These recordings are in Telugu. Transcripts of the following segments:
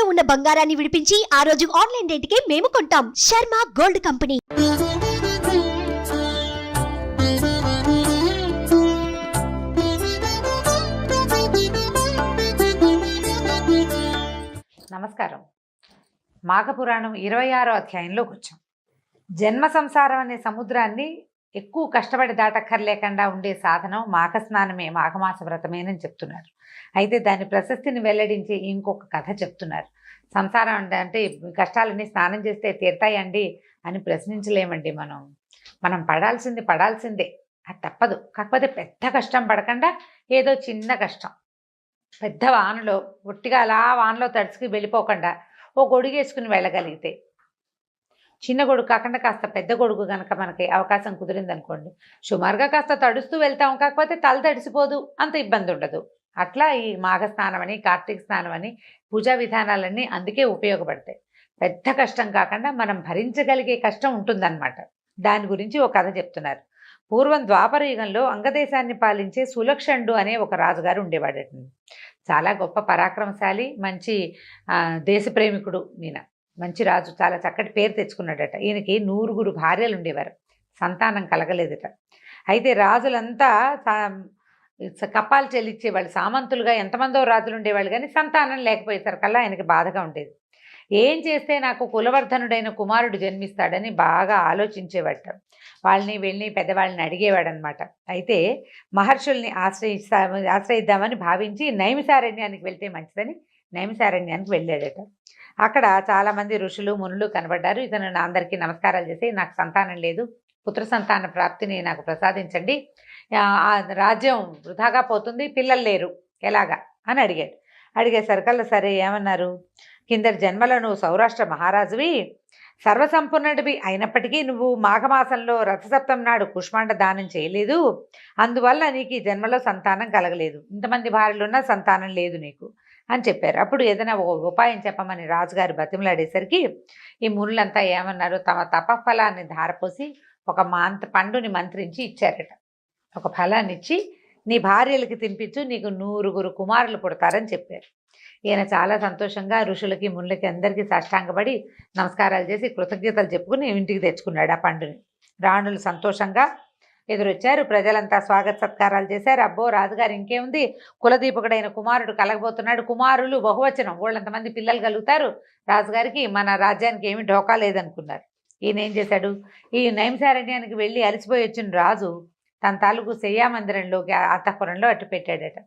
తాకట్టులో ఉన్న బంగారాన్ని విడిపించి ఆ రోజు ఆన్లైన్ రేటుకే మేము కొంటాం. Sharma gold company. నమస్కారం. మాఘపురాణం ఇరవై ఆరో అధ్యాయంలోకి వచ్చాం జన్మ సంసారం అనే సముద్రాన్ని ఎక్కువ కష్టపడి దాటక్కర్లేకుండా ఉండే సాధనం మాఘస్నానమే మాఘమాస వ్రతమేనని చెప్తున్నారు. అయితే దాని ప్రశస్తిని వెల్లడించి ఇంకొక కథ చెప్తున్నారు. సంసారం అంటే కష్టాలన్నీ స్నానం చేస్తే తీరుతాయండి అని ప్రశ్నించలేమండి మనం. మనం పడాల్సింది పడాల్సిందే. అది తప్పదు. కాకపోతే పెద్ద కష్టం పడకుండా ఏదో చిన్న కష్టం. పెద్ద వానలో ఒట్టిగా అలా వానలో తడుచుకు వెళ్ళిపోకుండా ఓ గొడుగు వేసుకుని వెళ్ళగలిగితే చిన్న గొడుగు కాకుండా కాస్త పెద్ద గొడుగు కనుక మనకి అవకాశం కుదిరింది అనుకోండి సుమారుగా కాస్త తడుస్తూ వెళ్తాం కాకపోతే తల తడిసిపోదు అంత ఇబ్బంది ఉండదు. అట్లా ఈ మాఘ స్నానం అని కార్తీక స్నానం అని పూజా విధానాలన్నీ అందుకే ఉపయోగపడతాయి. పెద్ద కష్టం కాకుండా మనం భరించగలిగే కష్టం ఉంటుందన్నమాట. దాని గురించి ఒక కథ చెప్తున్నారు. పూర్వం ద్వాపర యుగంలో అంగదేశాన్ని పాలించే సులక్షణుడు అనే ఒక రాజుగారు ఉండేవాడట. చాలా గొప్ప పరాక్రమశాలి మంచి దేశప్రేమికుడు ఈయన. మంచి రాజు చాలా చక్కటి పేరు తెచ్చుకున్నాడట. ఈయనకి నూరుగురు భార్యలు ఉండేవారు. సంతానం కలగలేదట. అయితే రాజులంతా సా- కప్పాలు చెల్లించేవాళ్ళు సామంతులుగా ఎంతమందో రాజులు ఉండేవాళ్ళు కానీ సంతానం లేకపోయేసరికల్లా ఆయనకి బాధగా ఉండేది. ఏం చేస్తే నాకు కులవర్ధనుడైన కుమారుడు జన్మిస్తాడని బాగా ఆలోచించేవాట. వాళ్ళని వెళ్ళి పెద్దవాళ్ళని అడిగేవాడనమాట అయితే మహర్షుల్ని ఆశ్రయిస్తా ఆశ్రయిద్దామని భావించి నైమిసారణ్యానికి వెళ్తే మంచిదని నైమిసారణ్యానికి వెళ్ళాడట. అక్కడ చాలామంది ఋషులు మునులు కనబడ్డారు. ఇతను నా అందరికీ నమస్కారాలు చేసి నాకు సంతానం లేదు. పుత్ర సంతాన ప్రాప్తిని నాకు ప్రసాదించండి. ఆ రాజ్యం వృధాగా పోతుంది పిల్లలు లేరు. ఎలాగా? అని అడిగాడు. అడిగేసరికల్లా సరే ఏమన్నారు? కిందటి జన్మలో నువ్వు సౌరాష్ట్ర మహారాజువి సర్వసంపూర్ణుడివి అయినప్పటికీ నువ్వు మాఘమాసంలో రథసప్తం నాడు కుష్మాండ దానం చేయలేదు. అందువల్ల నీకు ఈ జన్మలో సంతానం కలగలేదు. ఇంతమంది భార్యలున్నా సంతానం లేదు నీకు. అని చెప్పారు. అప్పుడు ఏదైనా ఒక ఉపాయం చెప్పమని రాజుగారు బతిమలాడేసరికి ఈ మునులంతా ఏమన్నారు? తమ తపఫలాన్ని ధారపోసి ఒక మాంత పండుని మంత్రించి ఇచ్చారట. ఒక ఫలాన్ని ఇచ్చి నీ భార్యలకి తినిపించు నీకు నూరుగురు కుమారులు పుడతారని చెప్పారు. ఈయన చాలా సంతోషంగా ఋషులకి మునులకి అందరికీ సాష్టాంగపడి నమస్కారాలు చేసి కృతజ్ఞతలు చెప్పుకుని ఇంటికి తెచ్చుకున్నాడు ఆ పండుని. రాణులు సంతోషంగా ఎదురొచ్చారు. ప్రజలంతా స్వాగత సత్కారాలు చేశారు. అబ్బో రాజుగారు ఇంకేముంది? కులదీపకుడైన కుమారుడు కలగబోతున్నాడు. కుమారులు బహువచనం. వాళ్ళంతమంది పిల్లలు కలుగుతారు. రాజుగారికి మన రాజ్యానికి ఏమి ఢోకా లేదనుకున్నారు. ఈయన ఏం చేశాడు? ఈ నైంసారణ్యానికి వెళ్ళి అలసిపోయి వచ్చిన రాజు తన తాలూకు శయ్యామందిరంలోకి అంతఃపురంలో అట్టు పెట్టాడట.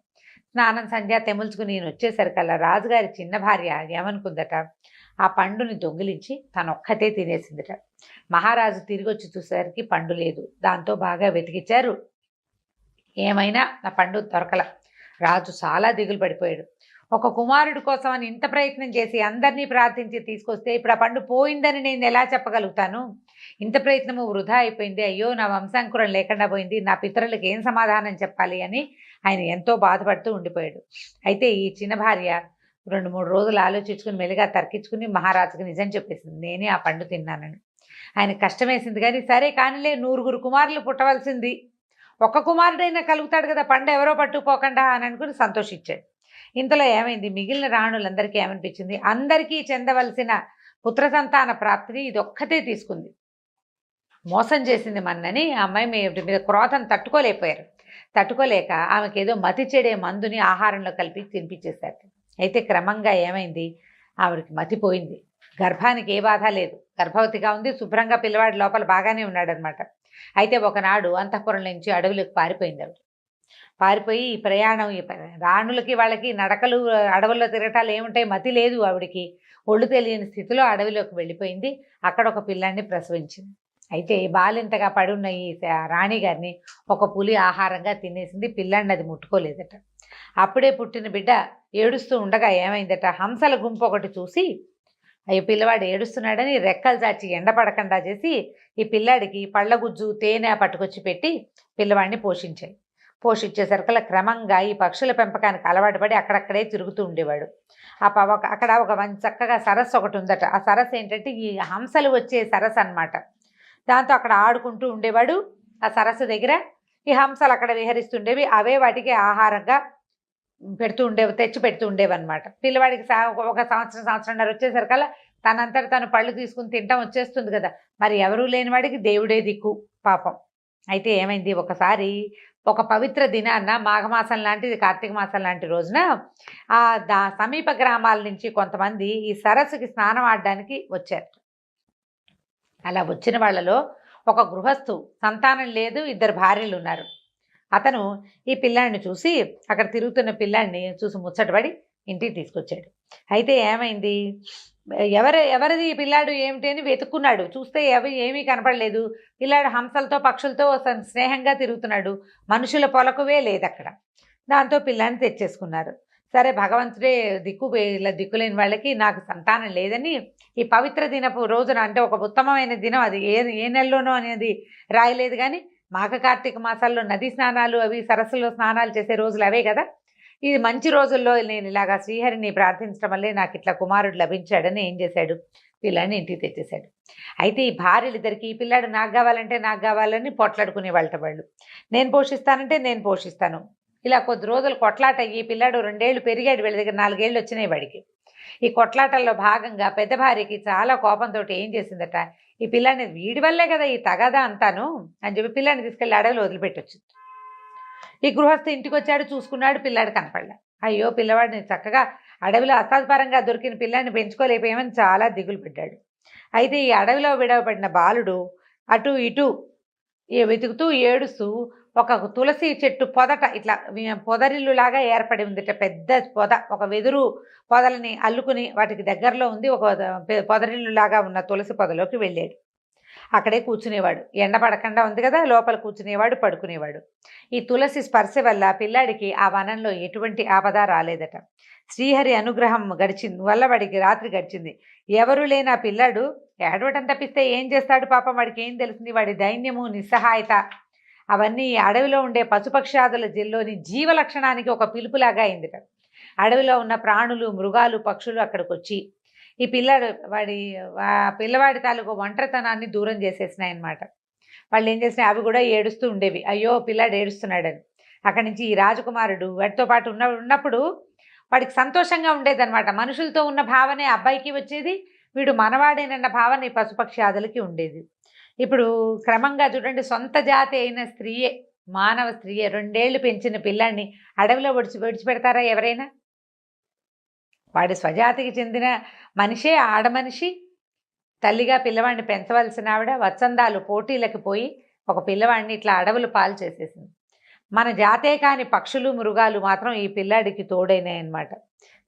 స్నానం సంధ్య తెముల్చుకుని నేను వచ్చేసరికల్లా రాజుగారి చిన్న భార్య ఏమనుకుందట? ఆ పండుని దొంగిలించి తనొక్కతే ఒక్కతే తినేసిందట. మహారాజు తిరిగి వచ్చి చూసేసరికి పండు లేదు. దాంతో బాగా వెతికిచ్చారు. ఏమైనా నా పండు దొరకల. రాజు చాలా దిగులు పడిపోయాడు. ఒక కుమారుడు కోసం అని ఇంత ప్రయత్నం చేసి అందరినీ ప్రార్థించి తీసుకొస్తే ఇప్పుడు ఆ పండు పోయిందని నేను ఎలా చెప్పగలుగుతాను? ఇంత ప్రయత్నము వృధా అయిపోయింది. అయ్యో నా వంశాంకురం లేకుండా పోయింది. నా పితరులకు ఏం సమాధానం చెప్పాలి అని ఆయన ఎంతో బాధపడుతూ ఉండిపోయాడు. అయితే ఈ చిన్న భార్య రెండు మూడు రోజులు ఆలోచించుకుని మెలుగా తర్కించుకుని మహారాజుకి నిజం చెప్పేసింది. నేనే ఆ పండు తిన్నానని. ఆయన కష్టమేసింది. కానీ సరే కానిలే నూరుగురు కుమారులు పుట్టవలసింది. ఒక్క కుమారుడైనా కలుగుతాడు కదా పండు ఎవరో పట్టుకుపోకుండా అని అనుకుని సంతోషించాడు. ఇంతలో ఏమైంది? మిగిలిన రాణులందరికీ ఏమనిపించింది? అందరికీ చెందవలసిన పుత్ర సంతాన ప్రాప్తిని ఇదొక్కతే తీసుకుంది. మోసం చేసింది మన్నని ఆ అమ్మాయి మీ- మీద క్రోధం తట్టుకోలేకపోయారు. తట్టుకోలేక ఆమెకి ఏదో మతి చెడే మందుని ఆహారంలో కలిపి తినిపించేశారు. అయితే క్రమంగా ఏమైంది? ఆవిడకి మతిపోయింది గర్భానికి ఏ బాధ లేదు. గర్భవతిగా ఉంది. శుభ్రంగా పిల్లవాడి లోపల బాగానే ఉన్నాడనమాట అయితే ఒకనాడు అంతఃపురం నుంచి అడవులకు పారిపోయింది ఆవిడ. పారిపోయి ఈ ప్రయాణం ఈ రాణులకి వాళ్ళకి నడకలు అడవుల్లో తిరగటాలు ఏముంటాయి? మతి లేదు ఆవిడకి. ఒళ్ళు తెలియని స్థితిలో అడవిలోకి వెళ్ళిపోయింది. అక్కడ ఒక పిల్లాన్ని ప్రసవించింది. అయితే బాలింతగా పడి ఉన్న ఈ రాణిగారిని రాణి గారిని ఒక పులి ఆహారంగా తినేసింది. పిల్లాడిని అది ముట్టుకోలేదట. అప్పుడే పుట్టిన బిడ్డ ఏడుస్తూ ఉండగా ఏమైందట? హంసల గుంపు ఒకటి చూసి ఈ పిల్లవాడు ఏడుస్తున్నాడని రెక్కలు చాచి ఎండపడకుండా చేసి ఈ పిల్లాడికి పళ్ళగుజ్జు తేనె పట్టుకొచ్చి పెట్టి పిల్లవాడిని పోషించాయి. పోషించేసరికల క్రమంగా ఈ పక్షుల పెంపకానికి అలవాటు పడి అక్కడక్కడే తిరుగుతూ ఉండేవాడు. ఆ పవ అక్కడ ఒక మంచి చక్కగా సరస్సు ఒకటి ఉందట. ఆ సరస్సు ఏంటంటే ఈ హంసలు వచ్చే సరస్సు అన్నమాట. దాంతో అక్కడ ఆడుకుంటూ ఉండేవాడు. ఆ సరస్సు దగ్గర ఈ హంసలు అక్కడ విహరిస్తుండేవి. అవే వాటికి ఆహారంగా పెడుతూ ఉండేవి తెచ్చి పెడుతూ ఉండేవన్నమాట పిల్లవాడికి ఒక సంవత్సరం సంవత్సరంన్నర వచ్చేసరికల్లా తనంతట తను పళ్ళు తీసుకుని తింటాం వచ్చేస్తుంది కదా. మరి ఎవరూ లేని వాడికి దేవుడే దిక్కు పాపం. అయితే ఏమైంది? ఒకసారి ఒక పవిత్ర దినాన్న మాఘమాసం లాంటిది కార్తీక మాసం లాంటి రోజున ఆ దా సమీప గ్రామాల నుంచి కొంతమంది ఈ సరస్సుకి స్నానం ఆడడానికి వచ్చారు. అలా వచ్చిన వాళ్ళలో ఒక గృహస్థు సంతానం లేదు ఇద్దరు భార్యలు ఉన్నారు. అతను ఈ పిల్లాడిని చూసి అక్కడ తిరుగుతున్న పిల్లాడిని చూసి ముచ్చటపడి ఇంటికి తీసుకొచ్చాడు. అయితే ఏమైంది? ఎవరు ఎవరిది ఈ పిల్లాడు ఏమిటి అని వెతుక్కున్నాడు. చూస్తే అవి ఏమీ కనపడలేదు. పిల్లాడు హంసలతో పక్షులతో స్నేహంగా తిరుగుతున్నాడు. మనుషుల పొలకువే లేదు అక్కడ దాంతో పిల్లాన్ని తెచ్చేసుకున్నారు. సరే భగవంతుడే దిక్కు ఇలా దిక్కులేని వాళ్ళకి నాకు సంతానం లేదని ఈ పవిత్ర దినపు రోజున అంటే ఒక ఉత్తమమైన దినం అది. ఏ ఏ నెలలోనో అనేది రాయలేదు కానీ మాఘ కార్తీక మాసాల్లో నదీ స్నానాలు అవి సరస్సులో స్నానాలు చేసే రోజులు అవే కదా. ఇది మంచి రోజుల్లో నేను ఇలాగా శ్రీహరిని ప్రార్థించడం వల్లే నాకు ఇట్లా కుమారుడు లభించాడని ఏం చేశాడు? పిల్లాడిని ఇంటికి తెచ్చేశాడు. అయితే ఈ భార్యలిద్దరికి ఈ పిల్లాడు నాకు కావాలంటే నాకు కావాలని పొట్లాడుకునే వాళ్ళట వాళ్ళు. నేను పోషిస్తానంటే నేను పోషిస్తాను. ఇలా కొద్ది రోజులు కొట్లాట ఈ పిల్లాడు రెండేళ్ళు పెరిగాడు వీళ్ళ దగ్గర నాలుగేళ్ళు వచ్చినాయి వాడికి. ఈ కొట్లాటల్లో భాగంగా పెద్ద భార్యకి చాలా కోపంతో ఏం చేసిందట? ఈ పిల్లాడిని వీడి వల్లే కదా ఈ తగదా అంతాను? అని చెప్పి పిల్లాన్ని తీసుకెళ్ళి అడవిలో వదిలిపెట్టొచ్చింది. ఈ గృహస్థ ఇంటికి వచ్చాడు చూసుకున్నాడు పిల్లాడు కనపడలే. అయ్యో పిల్లవాడిని చక్కగా అడవిలో అసాధపరంగా దొరికిన పిల్లాడిని పెంచుకోలేకపోయామని చాలా దిగులు పడ్డాడు. అయితే ఈ అడవిలో విడవబడిన బాలుడు అటు ఇటు వెతుకుతూ ఏడుస్తూ ఒక తులసి చెట్టు పొదట ఇట్లా పొదరిల్లులాగా ఏర్పడి ఉందిట పెద్ద పొద ఒక వెదురు పొదలని అల్లుకుని వాటికి దగ్గరలో ఉంది ఒక పొదరిల్లులాగా ఉన్న తులసి పొదలోకి వెళ్ళాడు. అక్కడే కూర్చునేవాడు. ఎండ పడకుండా ఉంది కదా లోపల కూర్చునేవాడు పడుకునేవాడు. ఈ తులసి స్పర్శ వల్ల పిల్లాడికి ఆ వనంలో ఎటువంటి ఆపద రాలేదట. శ్రీహరి అనుగ్రహం గడిచింది వల్ల వాడికి రాత్రి గడిచింది. ఎవరు లేని ఆ పిల్లాడు ఏడవటం తప్పిస్తే ఏం చేస్తాడు పాపం? వాడికి ఏం తెలిసింది? వాడి దైన్యము నిస్సహాయత. అవన్నీ అడవిలో ఉండే పశుపక్షాదుల జిల్లోని జీవ లక్షణానికి ఒక పిలుపులాగా అయిందిట. అడవిలో ఉన్న ప్రాణులు మృగాలు పక్షులు అక్కడికి వచ్చి ఈ పిల్లాడు వాడి పిల్లవాడి తాలూకు ఒంటరితనాన్ని దూరం చేసేసినాయి అనమాట వాళ్ళు ఏం చేసినాయి? అవి కూడా ఏడుస్తూ ఉండేవి. అయ్యో పిల్లాడు ఏడుస్తున్నాడని. అక్కడి నుంచి ఈ రాజకుమారుడు వాటితో పాటు ఉన్న ఉన్నప్పుడు వాడికి సంతోషంగా ఉండేదన్నమాట. మనుషులతో ఉన్న భావనే అబ్బాయికి వచ్చేది వీడు మనవాడేనన్న భావన ఈ పశుపక్షాదులకి ఉండేది. ఇప్పుడు క్రమంగా చూడండి సొంత జాతి అయిన స్త్రీయే మానవ స్త్రీయే రెండేళ్ళు పెంచిన పిల్లాన్ని అడవిలో విడిచి విడిచిపెడతారా ఎవరైనా? వాడి స్వజాతికి చెందిన మనిషే ఆడమనిషి తల్లిగా పిల్లవాడిని పెంచవలసిన ఆవిడ వత్సందాలు పోటీలకు పోయి ఒక పిల్లవాడిని ఇట్లా అడవులు పాలు చేసేసింది. మన జాతే కాని పక్షులు మృగాలు మాత్రం ఈ పిల్లాడికి తోడైనాయి అన్నమాట.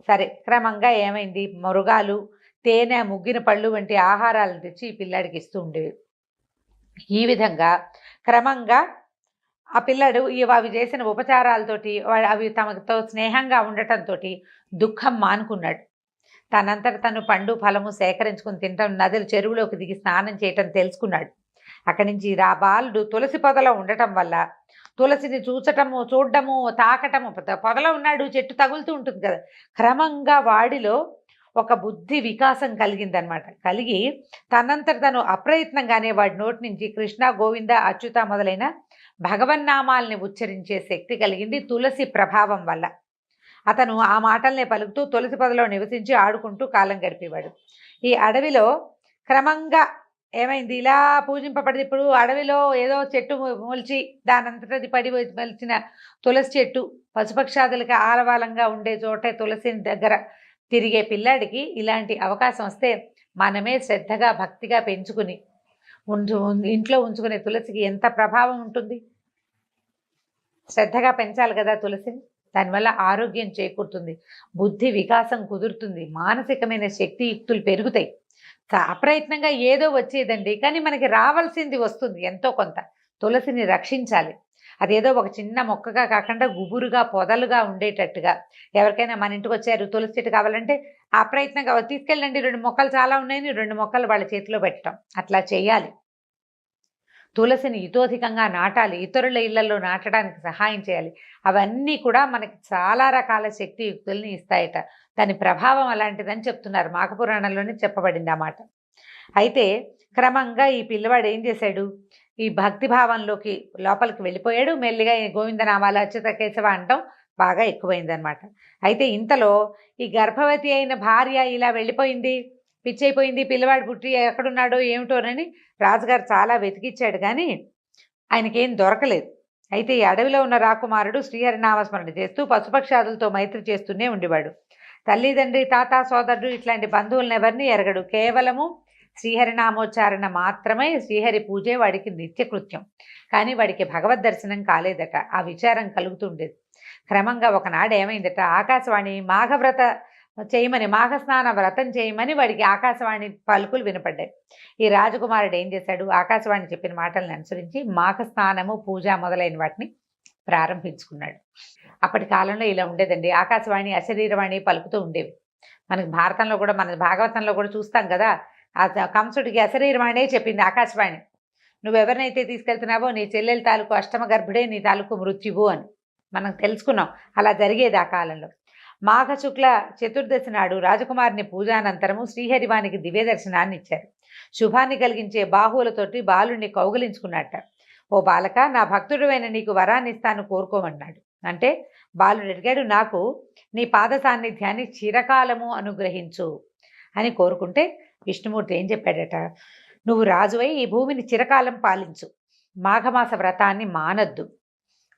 సరే క్రమంగా ఏమైంది? మృగాలు తేనె ముగ్గిన పళ్ళు వంటి ఆహారాలను తెచ్చి ఈ పిల్లాడికి ఇస్తూ ఉండేవి. ఈ విధంగా క్రమంగా ఆ పిల్లాడు అవి చేసిన ఉపచారాలతోటి అవి తమతో స్నేహంగా ఉండటంతో దుఃఖం మానుకున్నాడు. తనంతట తను పండు ఫలము సేకరించుకుని తినటం నదులు చెరువులోకి దిగి స్నానం చేయటం తెలుసుకున్నాడు. అక్కడి నుంచి రా బాలుడు తులసి పొదలో ఉండటం వల్ల తులసిని చూచటము చూడటము తాకటము పొద- పొదలో ఉన్నాడు చెట్టు తగులుతూ ఉంటుంది కదా. క్రమంగా వాడిలో ఒక బుద్ధి వికాసం కలిగిందనమాట కలిగి తనంతట తను అప్రయత్నంగానే వాడి నోటి నుంచి కృష్ణ గోవింద అచ్యుత మొదలైన భగవన్నామాల్ని ఉచ్చరించే శక్తి కలిగింది తులసి ప్రభావం వల్ల. అతను ఆ మాటల్నే పలుకుతూ తులసి పదలో నివసించి ఆడుకుంటూ కాలం గడిపేవాడు. ఈ అడవిలో క్రమంగా ఏమైంది? ఇలా పూజింపబడింది. ఇప్పుడు అడవిలో ఏదో చెట్టు మొలిచి దానంతటది పడి మొలిచిన తులసి చెట్టు పశుపక్షాదులకి ఆలవాలంగా ఉండే చోటే తులసి దగ్గర తిరిగే పిల్లాడికి ఇలాంటి అవకాశం వస్తే మనమే శ్రద్ధగా భక్తిగా పెంచుకుని ఉంచు ఇంట్లో ఉంచుకునే తులసికి ఎంత ప్రభావం ఉంటుంది? శ్రద్ధగా పెంచాలి కదా తులసిని దానివల్ల ఆరోగ్యం చేకూరుతుంది. బుద్ధి వికాసం కుదురుతుంది. మానసికమైన శక్తియుక్తులు పెరుగుతాయి. అప్రయత్నంగా ఏదో వచ్చేదండి కానీ మనకి రావాల్సింది వస్తుంది ఎంతో కొంత. తులసిని రక్షించాలి. అదేదో ఒక చిన్న మొక్కగా కాకుండా గుబురుగా పొదలుగా ఉండేటట్టుగా. ఎవరికైనా మన ఇంటికి వచ్చారు తులసి చెట్టు కావాలంటే ఆ అప్రయత్నంగా తీసుకెళ్ళండి రెండు మొక్కలు చాలా ఉన్నాయని రెండు మొక్కలు వాళ్ళ చేతిలో పెట్టడం అట్లా చేయాలి. తులసిని ఇతోధికంగా నాటాలి ఇతరుల ఇళ్ళలో నాటడానికి సహాయం చేయాలి. అవన్నీ కూడా మనకి చాలా రకాల శక్తియుక్తుల్ని ఇస్తాయట. దాని ప్రభావం అలాంటిదని చెప్తున్నారు. మాఘపురాణంలోనే చెప్పబడింది అన్నమాట అయితే క్రమంగా ఈ పిల్లవాడు ఏం చేశాడు? ఈ భక్తి భావంలోకి లోపలికి వెళ్ళిపోయాడు. మెల్లిగా గోవిందనామాలు అచ్యుత కేశవ అంటాం బాగా ఎక్కువైందనమాట అయితే ఇంతలో ఈ గర్భవతి అయిన భార్య ఇలా వెళ్ళిపోయింది. పిచ్చైపోయింది. పిల్లవాడు పుట్టి ఎక్కడున్నాడో ఏమిటోనని రాజుగారు చాలా వెతికిచ్చాడు కానీ ఆయనకేం దొరకలేదు. అయితే ఈ అడవిలో ఉన్న రాకుమారుడు శ్రీహరి నామస్మరణ చేస్తూ పశుపక్షాదులతో మైత్రి చేస్తూనే ఉండేవాడు. తల్లిదండ్రి తాత సోదరుడు ఇట్లాంటి బంధువులను ఎవరిని ఎరగడు. కేవలము శ్రీహరినామోచ్చారణ మాత్రమే శ్రీహరి పూజే వాడికి నిత్యకృత్యం. కానీ వాడికి భగవద్ దర్శనం కాలేదట. ఆ విచారం కలుగుతుండేది. క్రమంగా ఒకనాడు ఏమైందట? ఆకాశవాణి మాఘవ్రత చేయమని మాఘస్నాన వ్రతం చేయమని వాడికి ఆకాశవాణి పలుకులు వినపడ్డాయి. ఈ రాజకుమారుడు ఏం చేశాడు? ఆకాశవాణి చెప్పిన మాటలను అనుసరించి మాఘస్నానము పూజ మొదలైన వాటిని ప్రారంభించుకున్నాడు. అప్పటి కాలంలో ఇలా ఉండేదండి. ఆకాశవాణి అశరీరవాణి పలుకుతూ ఉండేవి. మనకి భారతంలో కూడా మన భాగవతంలో కూడా చూస్తాం కదా? కంసుడికి అశరీరవాణే చెప్పింది ఆకాశవాణి. నువ్వెవరినైతే తీసుకెళ్తున్నావో నీ చెల్లెల తాలూకు అష్టమ గర్భుడే నీ తాలూకు మృత్యువు అని మనం తెలుసుకున్నాం. అలా జరిగేది ఆ కాలంలో. మాఘ శుక్ల చతుర్దశి నాడు రాజకుమారిని పూజానంతరము శ్రీహరివానికి దివ్య దర్శనాన్ని ఇచ్చారు. శుభాన్ని కలిగించే బాహువులతోటి బాలుణ్ణి కౌగిలించుకున్నట్ట. ఓ బాలక నా భక్తుడువైన నీకు వరాన్ని ఇస్తాను కోరుకోమన్నాడు. అంటే బాలుడు అడిగాడు నాకు నీ పాద సాన్నిధ్యాన్ని చిరకాలము అనుగ్రహించు అని కోరుకుంటే విష్ణుమూర్తి ఏం చెప్పాడట? నువ్వు రాజువై ఈ భూమిని చిరకాలం పాలించు. మాఘమాస వ్రతాన్ని మానద్దు.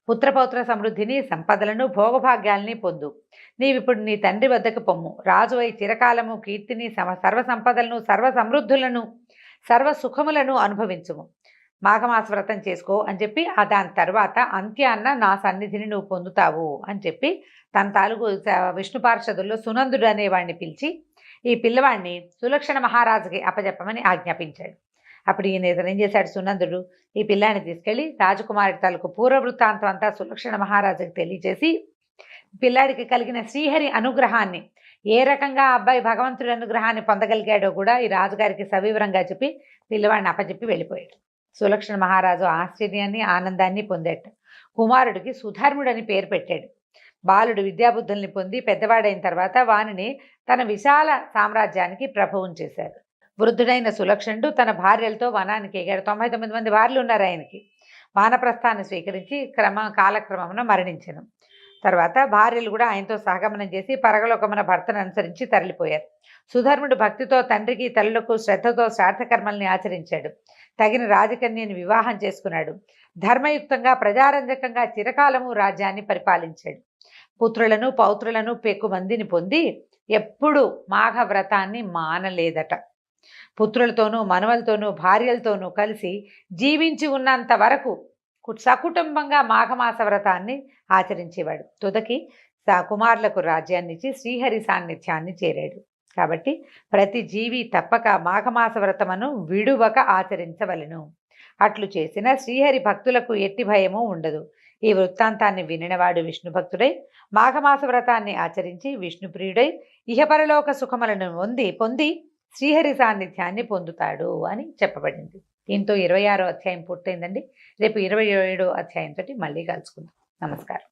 పుత్రపౌత్ర సమృద్ధిని సంపదలను భోగభాగ్యాల్ని పొందు. నీవిప్పుడు నీ తండ్రి వద్దకు పొమ్ము. రాజువై చిరకాలము కీర్తిని సమ సర్వ సంపదలను సర్వ సమృద్ధులను సర్వ సుఖములను అనుభవించుము. మాఘమాస వ్రతం చేసుకో అని చెప్పి ఆ దాని తర్వాత అంత్యాన్న నా సన్నిధిని నువ్వు పొందుతావు అని చెప్పి తన తాలూకు విష్ణు పార్షదుల్లో సునందుడు అనేవాడిని పిలిచి ఈ పిల్లవాడిని సులక్షణ మహారాజుకి అప్పజెప్పమని ఆజ్ఞాపించాడు. అప్పుడు ఈయన ఇతను ఏం చేశాడు? సునందుడు ఈ పిల్లాన్ని తీసుకెళ్ళి రాజకుమారి తాలూకు పూర్వ వృత్తాంతం అంతా సులక్షణ మహారాజుకి తెలియజేసి పిల్లాడికి కలిగిన శ్రీహరి అనుగ్రహాన్ని ఏ రకంగా అబ్బాయి భగవంతుడి అనుగ్రహాన్ని పొందగలిగాడో కూడా ఈ రాజుగారికి సవివరంగా చెప్పి పిల్లవాడిని అప్పచెప్పి వెళ్ళిపోయాడు. సులక్షణ మహారాజు ఆశ్చర్యాన్ని ఆనందాన్ని పొందాడు. కుమారుడికి సుధర్ముడని పేరు పెట్టాడు. బాలుడు విద్యాబుద్ధుల్ని పొంది పెద్దవాడైన తర్వాత వానిని తన విశాల సామ్రాజ్యానికి ప్రభువం చేశారు. వృద్ధుడైన సులక్షణుడు తన భార్యలతో వనానికి ఎగారు. తొంభై తొమ్మిది మంది భార్యలు ఉన్నారు ఆయనకి. వానప్రస్థాన్ని స్వీకరించి క్రమ కాలక్రమమున మరణించను. తర్వాత భార్యలు కూడా ఆయనతో సహగమనం చేసి పరగలోకమున భర్తను అనుసరించి తరలిపోయారు. సుధర్ముడు భక్తితో తండ్రికి తల్లులకు శ్రద్ధతో శ్రార్థకర్మల్ని ఆచరించాడు. తగిన రాజకన్యని వివాహం చేసుకున్నాడు. ధర్మయుక్తంగా ప్రజారంజకంగా చిరకాలము రాజ్యాన్ని పరిపాలించాడు. పుత్రులను పౌత్రులను పెక్కుమందిని పొంది ఎప్పుడు మాఘ వ్రతాన్ని మానలేదట. పుత్రులతోనూ మనవలతోనూ భార్యలతోనూ కలిసి జీవించి ఉన్నంత వరకు కు- సకుటుంబంగా మాఘమాస వ్రతాన్ని ఆచరించేవాడు. తుదకి సా కుమారులకు రాజ్యాన్ని ఇచ్చి శ్రీహరి సాన్నిధ్యాన్ని చేరాడు. కాబట్టి ప్రతి జీవి తప్పక మాఘమాస వ్రతమును విడువక ఆచరించవలెను. అట్లు చేసిన శ్రీహరి భక్తులకు ఎట్టి భయము ఉండదు. ఈ వృత్తాంతాన్ని వినినవాడు విష్ణు భక్తుడై మాఘమాస వ్రతాన్ని ఆచరించి విష్ణుప్రియుడై ఇహపరలోక సుఖములను పొంది పొంది శ్రీహరి సాన్నిధ్యాన్ని పొందుతాడు అని చెప్పబడింది. దీంతో ఇరవై ఆరో అధ్యాయం పూర్తయిందండి. రేపు ఇరవై ఏడో అధ్యాయంతో మళ్ళీ కలుసుకుందాం. నమస్కారం.